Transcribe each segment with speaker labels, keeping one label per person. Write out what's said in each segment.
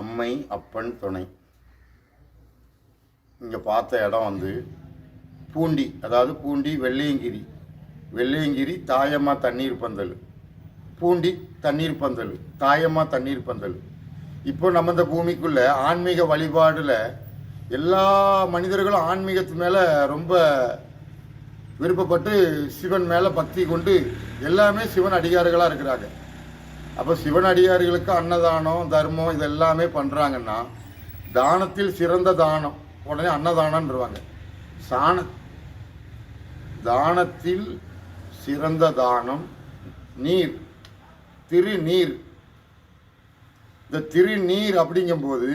Speaker 1: அம்மை அப்பன் துணை. இங்கே பார்த்த இடம் வந்து பூண்டி. அதாவது பூண்டி வெள்ளையங்கிரி. வெள்ளையங்கிரி தாயம்மா தண்ணீர் பந்தல். பூண்டி தண்ணீர் பந்தல். தாயம்மா தண்ணீர் பந்தல். இப்போ நம்ம இந்த பூமிக்குள்ளே ஆன்மீக வழிபாடில் எல்லா மனிதர்களும் ஆன்மீகத்து மேலே ரொம்ப விருப்பப்பட்டு சிவன் மேலே பக்தி கொண்டு எல்லாமே சிவன் அடிகாரர்களாக இருக்கிறாங்க. அப்போ சிவனடியார்களுக்கு அன்னதானம் தர்மம் இதெல்லாமே பண்ணுறாங்கன்னா தானத்தில் சிறந்த தானம் உடனே அன்னதானம்ன்றவாங்க. சாண தானத்தில் சிறந்த தானம் நீர் திருநீர். இந்த திருநீர் அப்படிங்கும்போது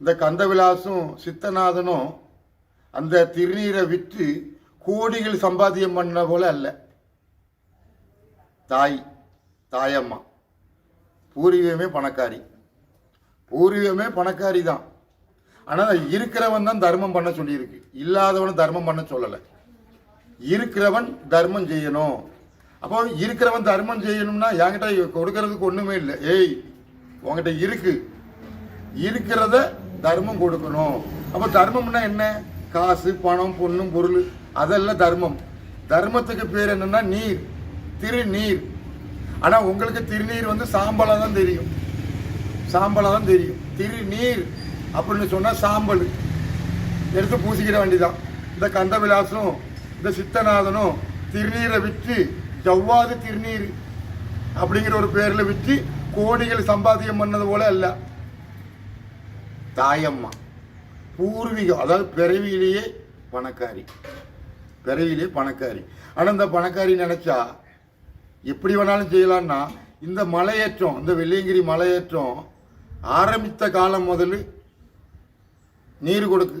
Speaker 1: இந்த கந்தவிலாசும் சித்தநாதனும் அந்த திருநீரை விற்று கோடிகள் சம்பாத்தியம் பண்ண போல அல்ல. தாய் தாயம்மா. பூர்வீகமே பணக்காரி. பூர்வீகமே பணக்காரி தான். ஆனால் இருக்கிறவன் தான் தர்மம் பண்ண சொல்லியிருக்கு. இல்லாதவன் தர்மம் பண்ண சொல்லலை. இருக்கிறவன் தர்மம் செய்யணும். அப்போ இருக்கிறவன் தர்மம் செய்யணும்னா என்கிட்ட கொடுக்கறதுக்கு ஒன்றுமே இல்லை. ஏய் உங்ககிட்ட இருக்கு. இருக்கிறத தர்மம் கொடுக்கணும். அப்போ தர்மம்னா என்ன? காசு பணம் பொண்ணும் பொருள். அதெல்லாம் தர்மம். தர்மத்துக்கு பேர் என்னன்னா நீர். திருநீர். ஆனால் உங்களுக்கு திருநீர் வந்து சாம்பலாக தான் தெரியும். சாம்பலாக தான் தெரியும். திருநீர் அப்படின்னு சொன்னால் சாம்பல். எடுத்து பூசிக்கிற வேண்டிதான் இந்த கந்தவிலாசனும் இந்த சித்தநாதனும் திருநீரை விற்று ஜவ்வாது திருநீர் அப்படிங்கிற ஒரு பேரில் விற்று கோடிகள் சம்பாத்தியம் பண்ணது போல அல்ல. தாயம்மா. பூர்வீகம். அதாவது பிறவியிலேயே பணக்காரி. பிறவியிலேயே பணக்காரி. ஆனால் இந்த பணக்காரி நினச்சா எப்படி வேணாலும் செய்யலான்னா இந்த மலையேற்றம் இந்த வெள்ளியங்கிரி மலையேற்றம் ஆரம்பித்த காலம் முதல் நீர் கொடுக்கு.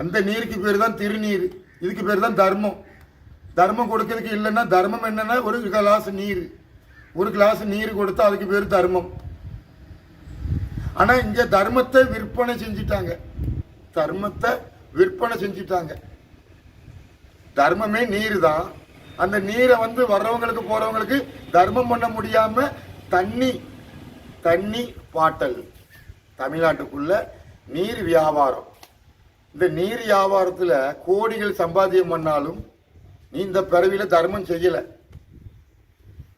Speaker 1: அந்த நீருக்கு பேர் தான் திருநீர். இதுக்கு பேர் தான் தர்மம். தர்மம் கொடுக்கறதுக்கு இல்லைன்னா தர்மம் என்னன்னா ஒரு கிளாஸ் நீர். ஒரு கிளாஸ் நீர் கொடுத்தா அதுக்கு பேர் தர்மம். ஆனால் இங்கே தர்மத்தை விற்பனை செஞ்சிட்டாங்க. தர்மத்தை விற்பனை செஞ்சிட்டாங்க. தர்மமே நீர் தான் அந்த நீரை வந்து வர்றவங்களுக்கு போறவங்களுக்கு தர்மம் பண்ண முடியாம தண்ணி தண்ணி பாட்டல். தமிழ்நாட்டுக்குள்ள நீர் வியாபாரம். இந்த நீர் வியாபாரத்துல கோடிகள் சம்பாத்தியம் பண்ணாலும் நீ இந்த பிறவியில தர்மம் செய்யல.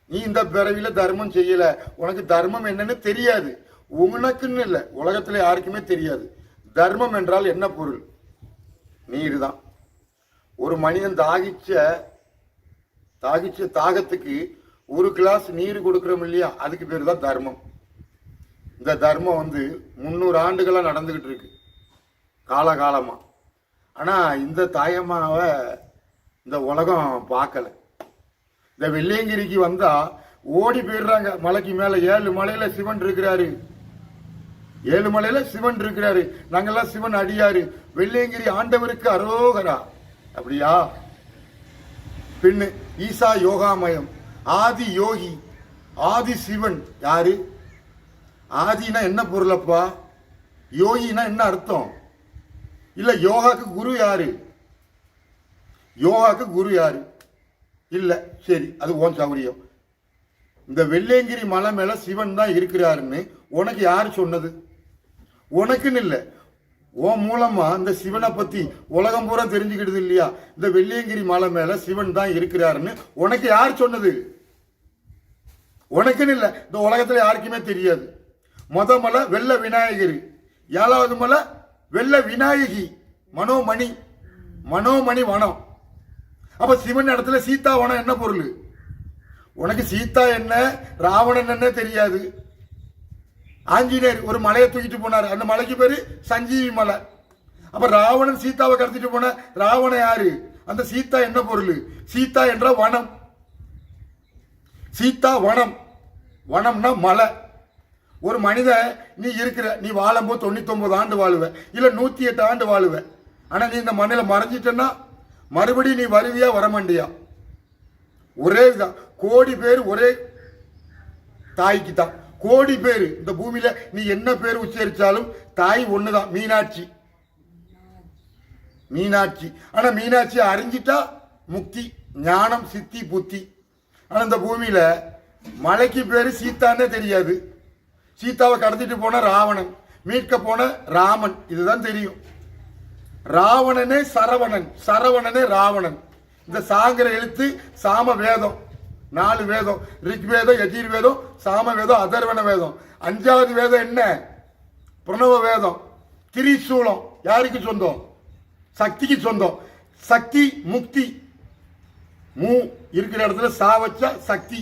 Speaker 1: நீ இந்த பிறவியில தர்மம் செய்யல. உனக்கு தர்மம் என்னன்னு தெரியாது. உனக்குன்னு இல்லை. உலகத்துல யாருக்குமே தெரியாது. தர்மம் என்றால் என்ன பொருள்? நீர் தான். ஒரு மனிதன் தாகிச்ச தாகிச்ச தாகத்துக்கு ஒரு கிளாஸ் நீர் கொடுக்குறோம் இல்லையா? அதுக்கு பேர் தான் தர்மம். இந்த தர்மம் வந்து முந்நூறு ஆண்டுகளாக நடந்துக்கிட்டு இருக்கு. காலகாலமாக ஆனால் இந்த தாயம்மாவை இந்த உலகம் பார்க்கல. இந்த வெள்ளியங்கிரிக்கு வந்தால் ஓடி போயிடுறாங்க. மலைக்கு மேலே ஏழு மலையில் சிவன் இருக்கிறாரு. ஏழு மலையில் சிவன் இருக்கிறாரு. நாங்கெல்லாம் சிவன் அடியாரு. வெள்ளியங்கிரி ஆண்டவருக்கு அரோகரா. அப்படியா? பின்னு ஈசா யோகாமயம். ஆதி யோகி. ஆதி சிவன். யாரு? ஆதினா என்ன பொருளப்பா? யோகினா என்ன அர்த்தம்? இல்ல யோகாக்கு குரு யாரு? யோகாக்கு குரு யாரு? இல்ல சரி அது ஓன் சௌரியம். இந்த வெள்ளேங்கிரி மலை மேல சிவன் தான் இருக்கிறாருன்னு உனக்கு யாரு சொன்னது? உனக்குன்னு இல்லை. உன் மூலமா இந்த சிவனை பத்தி உலகம் பூரா தெரிஞ்சுக்கிடுது இல்லையா? இந்த வெள்ளியங்கிரி மலை மேல சிவன் தான் இருக்கிறாருன்னு உனக்கு யார் சொன்னது? உனக்குன்னு இல்லை இந்த உலகத்துல யாருக்குமே தெரியாது. மொத மலை வெள்ள விநாயகர். ஏழாவது மலை வெள்ள விநாயகி மனோமணி. மனோமணி வனம். அப்ப சிவன் இடத்துல சீதா வனம் என்ன பொருள்? உனக்கு சீதா என்ன ராவணன் என்ன தெரியாது. ஆஞ்சநேயர் ஒரு மலையை தூக்கிட்டு போனார். அந்த மலைக்கு பேரு சஞ்சீவி மலை. அப்ப ராவணன் சீதாவை கடத்திட்டு போன ராவணன் யாரு? அந்த சீதா என்ன பொருள்? சீதா என்ற வனம். சீதா வனம். வனம்னா மலை. ஒரு மனிதன் நீ இருக்கிற நீ வாழும்போது தொண்ணூத்தொன்பது ஆண்டு வாழுவ. இல்ல நூத்தி எட்டு ஆண்டு வாழுவ. ஆனா நீ இந்த மண்ணில் மறைஞ்சிட்டன்னா மறுபடியும் நீ வருவியா வரமாண்டியா ஒரே இதுதான் கோடி பேர் ஒரே தாய்க்கு தான் கோடி பேர். இந்த பூமியில நீ என்ன பேர் உச்சரிச்சாலும் தாய் ஒண்ணுதான். மீனாட்சி. மீனாட்சி. ஆனா மீனாட்சி அறிஞ்சிட்டா முக்தி ஞானம் சித்தி புத்தி. ஆனா இந்த பூமியில மலைக்கு பேரு சீத்தானே தெரியாது. சீதாவை கடத்திட்டு போன ராவணன் மீட்க போன ராமன் இதுதான் தெரியும். ராவணனே சரவணன் சரவணனே ராவணன். இந்த சாங்கிற எழுத்து சாம வேதம் நாலு வேதம் ரிக் வேதம் யஜீர் வேதம் சாம வேதம் அதர்வன வேதம் அஞ்சாவது வேதம் என்ன? பிரணவ வேதம் திரிசூலம். யாருக்கு சொந்தம்? சக்திக்கு சொந்தம். சக்தி முக்தி. மூ இருக்கிற இடத்துல சா வச்சா சக்தி.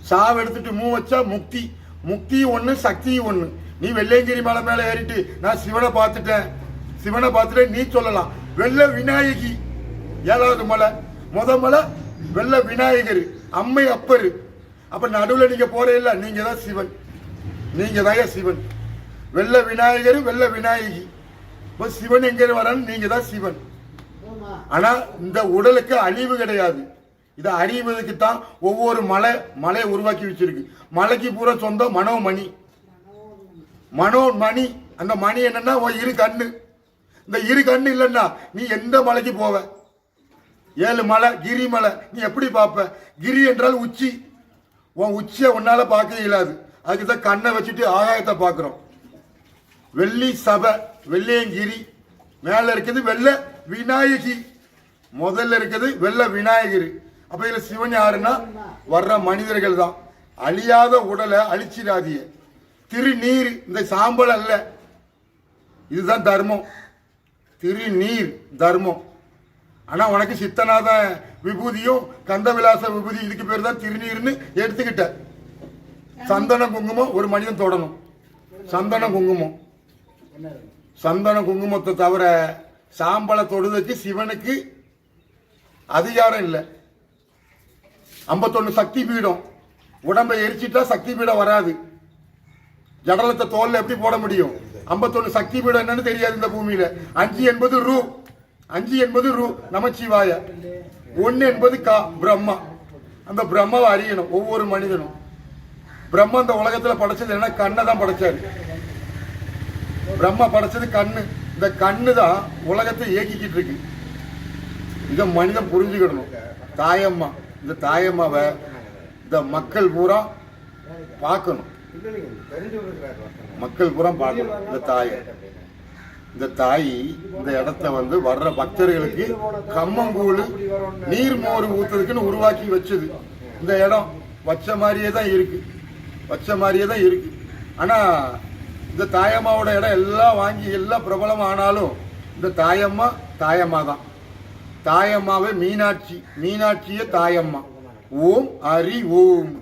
Speaker 1: சாவ எடுத்துட்டு மூ வச்சா முக்தி. முக்தி ஒன்று சக்தி ஒன்று நீ வெள்ளையங்கிரி மலை மேலே ஏறிட்டு நான் சிவனை பார்த்துட்டேன். சிவனை பார்த்துட்டேன் நீ சொல்லலாம். வெள்ள விநாயகி. ஏழாவது மலை. முத மலை வெள்ள விநாயகர் அம்மை அப்பர். அப்ப நடுவில் நீங்க போறே நீங்கள் நீங்க தான் சிவன். நீங்க தான் சிவன். வெள்ள விநாயகர் வெள்ள விநாயகி. இப்போ சிவன் எங்க வரான்னு நீங்க தான் சிவன். ஆனா இந்த உடலுக்கு அழிவு கிடையாது. இதை அறிவதற்கு தான் ஒவ்வொரு மலை மலையை உருவாக்கி வச்சிருக்கு. மலைக்கு பூரா சொந்தம் மனோமணி. மனோமணி அந்த மணி என்னன்னா இரு கண்ணு. இந்த இரு கண்ணு இல்லைன்னா நீ எந்த மலைக்கு போவ? ஏழு மலை கிரி மலை. நீ எப்படி பார்ப்ப? கிரி என்றால் உச்சி. உன் உச்சியை உன்னால் பார்க்க இயலாது. அதுக்கு தான் கண்ணை வச்சுட்டு ஆகாயத்தை பார்க்குறோம். வெள்ளி சபை வெள்ளையங்கிரி மேலே இருக்குது வெள்ள விநாயகி. முதல்ல இருக்குது வெள்ள விநாயகர். அப்போ இதில் சிவன் யாருன்னா? வர்ற மனிதர்கள் தான் அழியாத உடலை அழிச்சிடாதிய திருநீர் இந்த சாம்பல் அல்ல. இதுதான் தர்மம். திருநீர் தர்மம். ஆனா உனக்கு சித்தநாத விபூதியும் கந்தவிலாச விபூதி இதுக்கு பேர் தான் திருநீர்னு எடுத்துக்கிட்ட. சந்தன குங்குமம் ஒரு மனிதன் தொடணும். சந்தன குங்குமம். சந்தன குங்குமத்தை தவிர சாம்பலை தொடுறதுக்கு சிவனுக்கு அதிகாரம் இல்லை. ஐம்பத்தொன்னு சக்தி பீடம். உடம்பை எரிச்சிட்டா சக்தி பீடம் வராது. ஜடலத்தை தோல்ல எப்படி போட முடியும்? ஐம்பத்தொன்னு சக்தி பீடம் என்னன்னு தெரியாது இந்த பூமியில. அஞ்சு என்பது ரூ. அஞ்சு என்பது ரூ நமச்சிவாய. ஒன்னு என்பது கா பிரம்மா. அந்த பிரம்மாவை அறியணும் ஒவ்வொரு மனிதனும். பிரம்மா இந்த உலகத்துல படைச்சது என்ன கண்ணை தான் படைச்சாரு. பிரம்மா படைச்சது கண்ணு. இந்த கண்ணு தான் உலகத்தை இயக்கிக்கிட்டு இருக்கு. இதை மனிதன் புரிஞ்சுக்கிடணும் தாயம்மா இந்த தாயம்மாவை இந்த மக்கள் பூரா பார்க்கணும். மக்கள் பூரா பார்க்கணும் இந்த தாயை. இந்த தாய் இந்த இடத்த வந்து வர்ற பக்தர்களுக்கு கம்மங்கூழ் நீர் மோர் ஊத்துறதுக்குன்னு உருவாக்கி வச்சது. இந்த இடம் வச்ச மாதிரியே தான் இருக்கு. வச்ச மாதிரியே தான் இருக்கு. ஆனா இந்த தாயம்மாவோட இடம் எல்லாம் வாங்கி எல்லாம் பிரபலம் ஆனாலும் இந்த தாயம்மா தாயம்மா தான். தாயம்மாவே மீனாட்சி. மீனாட்சியே தாயம்மா. ஓம் ஹரி ஓம்.